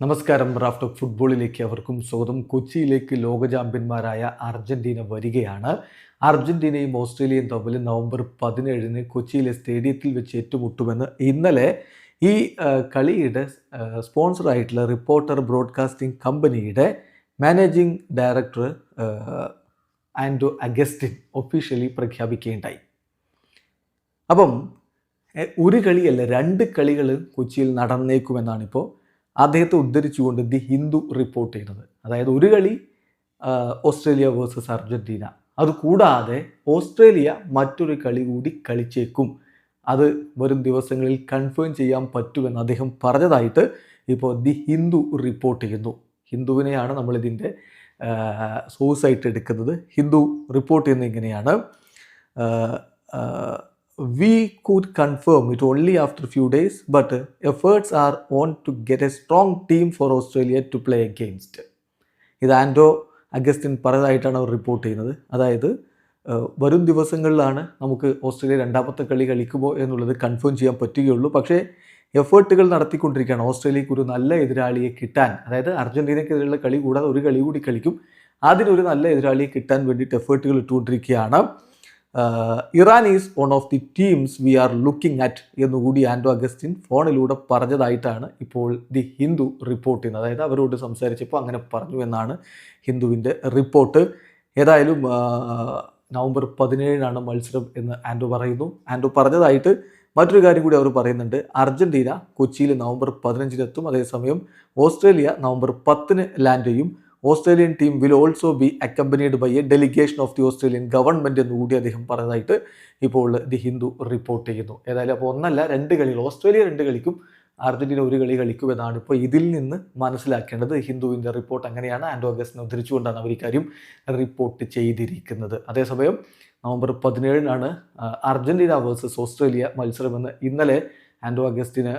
നമസ്കാരം. Raf of ഫുട്ബോളിലേക്ക് അവർക്കും സ്വാഗതം. കൊച്ചിയിലേക്ക് ലോക ചാമ്പ്യന്മാരായ അർജന്റീന വരികയാണ്. അർജന്റീനയും ഓസ്ട്രേലിയയും തമ്മിൽ നവംബർ പതിനേഴിന് കൊച്ചിയിലെ സ്റ്റേഡിയത്തിൽ വെച്ച് ഏറ്റുമുട്ടുമെന്ന് ഇന്നലെ ഈ കളിയുടെ സ്പോൺസറായിട്ടുള്ള റിപ്പോർട്ടർ ബ്രോഡ്കാസ്റ്റിംഗ് കമ്പനിയുടെ managing director Anto Augustine officially പ്രഖ്യാപിക്കുകയുണ്ടായി. അപ്പം ഒരു കളിയല്ല രണ്ട് കളികൾ കൊച്ചിയിൽ നടന്നേക്കുമെന്നാണ് ഇപ്പോൾ അദ്ദേഹത്തെ ഉദ്ധരിച്ചുകൊണ്ട് ദി ഹിന്ദു റിപ്പോർട്ട് ചെയ്തത് അതായത് ഒരു കളി ഓസ്ട്രേലിയ വേഴ്സസ് അർജന്റീന. അതുകൂടാതെ ഓസ്ട്രേലിയ മറ്റൊരു കളി കൂടി കളിച്ചേക്കും. അത് വരും ദിവസങ്ങളിൽ കൺഫേം ചെയ്യാൻ പറ്റുമെന്ന് അദ്ദേഹം പറഞ്ഞതായിട്ട് ഇപ്പോൾ ദി ഹിന്ദു റിപ്പോർട്ട് ചെയ്യുന്നു. ഹിന്ദുവിനെയാണ് നമ്മളിതിന്റെ സോഴ്സായിട്ട് എടുക്കുന്നത്. ഹിന്ദു റിപ്പോർട്ട് ചെയ്യുന്നത് ഇങ്ങനെയാണ്. We confirm it only after a few days, but efforts are on to get a strong team for Australia to play against. ഇത് ആൻഡോ അഗസ്റ്റിൻ പറഞ്ഞതായിട്ടാണ് അവർ റിപ്പോർട്ട് ചെയ്യുന്നത്. അതായത് വരും ദിവസങ്ങളിലാണ് നമുക്ക് ഓസ്ട്രേലിയ രണ്ടാമത്തെ കളി കളിക്കുമോ എന്നുള്ളത് കൺഫേം ചെയ്യാൻ പറ്റുകയുള്ളൂ. പക്ഷേ എഫേർട്ടുകൾ നടത്തിക്കൊണ്ടിരിക്കുകയാണ്. ഓസ്ട്രേലിയക്ക് ഒരു നല്ല എതിരാളിയെ കിട്ടാൻ. അതായത് അർജന്റീനയ്ക്കെതിരെയുള്ള കളി കൂടാതെ ഒരു കളി കൂടി കളിക്കും. അതിനൊരു നല്ല എതിരാളിയെ കിട്ടാൻ വേണ്ടിയിട്ട് എഫേർട്ടുകൾ ഇട്ടുകൊണ്ടിരിക്കുകയാണ്. Iran is one of the teams we are looking at എന്നുകൂടി ആൻഡോ അഗസ്റ്റിൻ ഫോണിലൂടെ പറഞ്ഞതായിട്ടാണ് ഇപ്പോൾ ദി ഹിന്ദു റിപ്പോർട്ട് ചെയ്യുന്നത് അതായത് അവരോട് സംസാരിച്ചപ്പോൾ അങ്ങനെ പറഞ്ഞു എന്നാണ് ഹിന്ദുവിന്റെ റിപ്പോർട്ട്. ഏതായാലും നവംബർ പതിനേഴിനാണ് മത്സരം എന്ന് ആൻഡോ പറയുന്നു. ആൻഡോ പറഞ്ഞതായിട്ട് മറ്റൊരു കാര്യം കൂടി അവർ പറയുന്നുണ്ട്. അർജന്റീന കൊച്ചിയിൽ നവംബർ പതിനഞ്ചിനെത്തും അതേസമയം ഓസ്ട്രേലിയ നവംബർ പത്തിന് ലാൻഡ് ചെയ്യും. Australian team will also be accompanied by a delegation of the Australian government എന്നുകൂടി അദ്ദേഹം പറഞ്ഞതായിട്ട് ഇപ്പോൾ ദി ഹിന്ദു റിപ്പോർട്ട് ചെയ്യുന്നു. ഏതായാലും അപ്പോൾ ഒന്നല്ല രണ്ട് കളികൾ ഓസ്ട്രേലിയ രണ്ട് കളിക്കും അർജന്റീന ഒരു കളി കളിക്കുമെന്നാണ് ഇപ്പോൾ ഇതിൽ നിന്ന് മനസ്സിലാക്കേണ്ടത്. ഹിന്ദുവിന്റെ റിപ്പോർട്ട് അങ്ങനെയാണ്. ആൻഡോ അഗസ്റ്റിനെ ഉദ്ധരിച്ചുകൊണ്ടാണ് അവർ ഇക്കാര്യം റിപ്പോർട്ട് ചെയ്തിരിക്കുന്നത്. അതേസമയം നവംബർ പതിനേഴിനാണ് അർജന്റീന വേഴ്സസ് ഓസ്ട്രേലിയ മത്സരമെന്ന് ഇന്നലെ ആൻഡോ അഗസ്റ്റിന്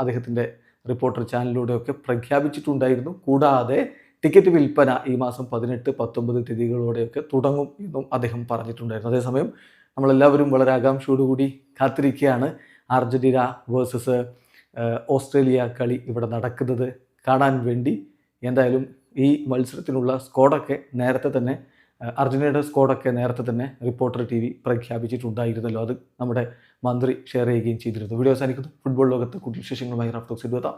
അദ്ദേഹത്തിന്റെ റിപ്പോർട്ടർ ചാനലിലൂടെയൊക്കെ പ്രഖ്യാപിച്ചിട്ടുണ്ടായിരുന്നു. കൂടാതെ ടിക്കറ്റ് വിൽപ്പന ഈ മാസം പതിനെട്ട് പത്തൊമ്പത് തീയതികളോടെയൊക്കെ തുടങ്ങും എന്നും അദ്ദേഹം പറഞ്ഞിട്ടുണ്ടായിരുന്നു. അതേസമയം നമ്മളെല്ലാവരും വളരെ ആകാംക്ഷയോടുകൂടി കാത്തിരിക്കുകയാണ്. അർജന്റീന വേഴ്സസ് ഓസ്ട്രേലിയ കളി ഇവിടെ നടക്കുന്നത് കാണാൻ വേണ്ടി. എന്തായാലും ഈ മത്സരത്തിനുള്ള സ്കോഡൊക്കെ നേരത്തെ തന്നെ അർജന്റീനയുടെ സ്കോഡൊക്കെ നേരത്തെ തന്നെ റിപ്പോർട്ടർ ടി വി പ്രഖ്യാപിച്ചിട്ടുണ്ടായിരുന്നല്ലോ. അത് നമ്മുടെ മന്ത്രി ഷെയർ ചെയ്യുകയും ചെയ്തിരുന്നു. വീഡിയോ അവസാനിക്കുന്നു. ഫുട്ബോൾ ലോകത്ത് കൂടുതൽ വിശേഷങ്ങളുമായി റഫ്റ്റോക്സ് എത്താം